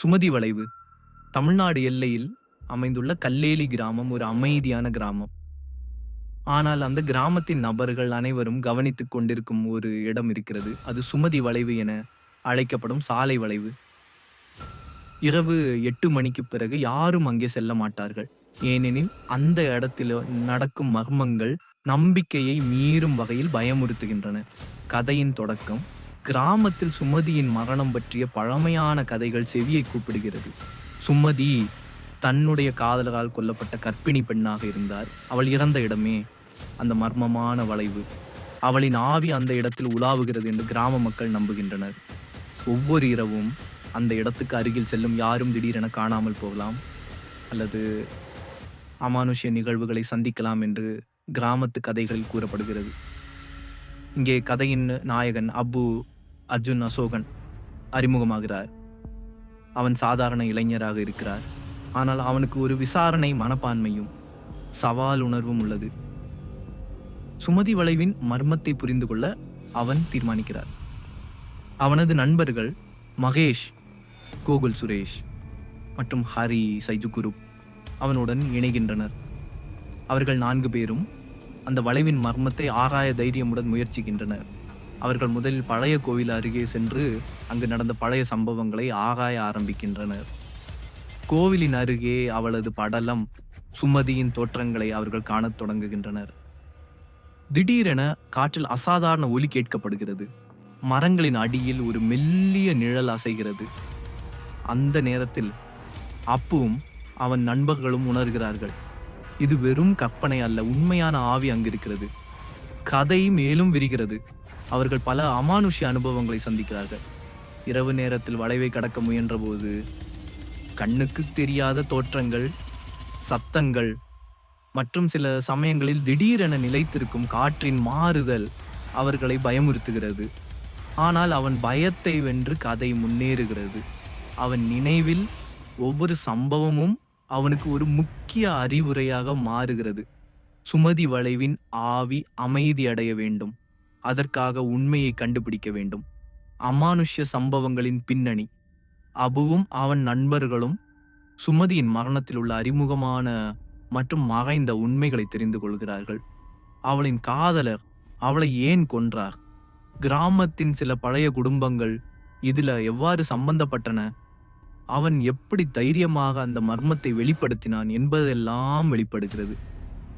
சுமதி வளைவு. தமிழ்நாடு எல்லையில் அமைந்துள்ள கல்லேலி கிராமம் ஒரு அமைதியான கிராமம். ஆனால் அந்த கிராமத்தின் நபர்கள் அனைவரும் கவனித்துக் கொண்டிருக்கும் ஒரு இடம் இருக்கிறது. அது சுமதி வளைவு என அழைக்கப்படும் சாலை வளைவு. இரவு எட்டு மணிக்கு பிறகு யாரும் அங்கே செல்ல மாட்டார்கள். ஏனெனில் அந்த இடத்தில் நடக்கும் மர்மங்கள் நம்பிக்கையை மீறும் வகையில் பயமுறுத்துகின்றன. கதையின் தொடக்கம் கிராமத்தில் சுமதியின் மரணம் பற்றிய பழமையான கதைகள் செவியை கூப்பிடுகிறது. சுமதி தன்னுடைய காதலரால் கொல்லப்பட்ட கர்ப்பிணி பெண்ணாக இருந்தார். அவள் இறந்த இடமே அந்த மர்மமான வளைவு. அவளின் ஆவி அந்த இடத்தில் உலாவுகிறது என்று கிராம மக்கள் நம்புகின்றனர். ஒவ்வொரு இரவும் அந்த இடத்துக்கு அருகில் செல்லும் யாரும் திடீரென காணாமல் போகலாம். அல்லது அமானுஷ்ய நிகழ்வுகளை சந்திக்கலாம் என்று கிராமத்து கதைகளில் கூறப்படுகிறது. இங்கே கதையின் நாயகன் அப்பு அர்ஜுன் அசோகன் அறிமுகமாகிறார். அவன் சாதாரண இளைஞராக இருக்கிறார். ஆனால் அவனுக்கு ஒரு விசாரணை மனப்பான்மையும் சவால் உணர்வும் உள்ளது. சுமதி வளைவின் மர்மத்தை புரிந்து கொள்ள அவன் தீர்மானிக்கிறார். அவனது நண்பர்கள் மகேஷ் கோகுல் சுரேஷ் மற்றும் ஹரி சைஜுகுரு அவனுடன் இணைகின்றனர். அவர்கள் நான்கு பேரும் அந்த வளைவின் மர்மத்தை ஆராய தைரியமுடன் முயற்சிக்கின்றனர். அவர்கள் முதலில் பழைய கோவில் அருகே சென்று அங்கு நடந்த பழைய சம்பவங்களை ஆகாய ஆரம்பிக்கின்றனர். கோவிலின் அருகே அவளது படலம் சுமதியின் தோற்றங்களை அவர்கள் காணத் தொடங்குகின்றனர். திடீரென காற்றில் அசாதாரண ஒலி கேட்கப்படுகிறது. மரங்களின் அடியில் ஒரு மெல்லிய நிழல் அசைகிறது. அந்த நேரத்தில் அப்புவும் அவன் நண்பர்களும் உணர்கிறார்கள். இது வெறும் கற்பனை அல்ல உண்மையான ஆவி அங்கிருக்கிறது. கதை மேலும் விரிகிறது. அவர்கள் பல அமானுஷ்ய அனுபவங்களை சந்திக்கிறார்கள். இரவு நேரத்தில் வளைவை கடக்க முயன்றபோது கண்ணுக்கு தெரியாத தோற்றங்கள் சத்தங்கள் மற்றும் சில சமயங்களில் திடீரென நிலைத்திருக்கும் காற்றின் மாறுதல் அவர்களை பயமுறுத்துகிறது. ஆனால் அவன் பயத்தை வென்று கதை முன்னேறுகிறது. அவன் நினைவில் ஒவ்வொரு சம்பவமும் அவனுக்கு ஒரு முக்கிய அறிவுரையாக மாறுகிறது. சுமதி வளைவின் ஆவி அமைதி அடைய வேண்டும். அதற்காக உண்மையை கண்டுபிடிக்க வேண்டும். அமானுஷ்ய சம்பவங்களின் பின்னணி. அபுவும் அவன் நண்பர்களும் சுமதியின் மரணத்தில் உள்ள அறிமுகமான மற்றும் மகைந்த உண்மைகளை தெரிந்து கொள்கிறார்கள். அவளின் காதலர் அவளை ஏன் கொன்றார்? கிராமத்தின் சில பழைய குடும்பங்கள் இதில் எவ்வாறு சம்பந்தப்பட்டன? அவன் எப்படி தைரியமாக அந்த மர்மத்தை வெளிப்படுத்தினான் என்பதெல்லாம் வெளிப்படுகிறது.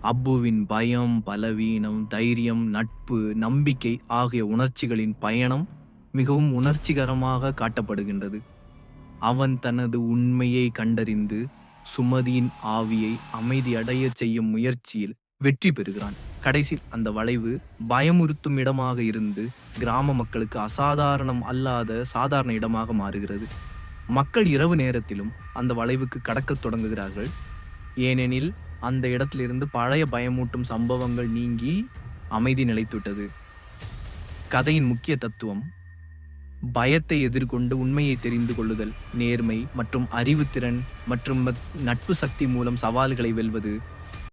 அப்புவின் பயம் பலவீனம் தைரியம் நட்பு நம்பிக்கை ஆகிய உணர்ச்சிகளின் பயணம் மிகவும் உணர்ச்சிகரமாக காட்டப்படுகின்றது. அவன் தனது உண்மையை கண்டறிந்து சுமதியின் ஆவியை அமைதியடையச் செய்யும் முயற்சியில் வெற்றி பெறுகிறான். கடைசியில் அந்த வளைவு பயமுறுத்தும் இடமாக இருந்து கிராம மக்களுக்கு அசாதாரணம் அல்லாத சாதாரண இடமாக மாறுகிறது. மக்கள் இரவு நேரத்திலும் அந்த வளைவுக்கு கடக்கத் தொடங்குகிறார்கள். ஏனெனில் அந்த இடத்திலிருந்து பழைய பயமூட்டும் சம்பவங்கள் நீங்கி அமைதி நிலைத்துவிட்டது. கதையின் முக்கிய தத்துவம் பயத்தை எதிர்கொண்டு உண்மையை தெரிந்து கொள்ளுதல் நேர்மை மற்றும் அறிவுத்திறன் மற்றும் நட்பு சக்தி மூலம் சவால்களை வெல்வது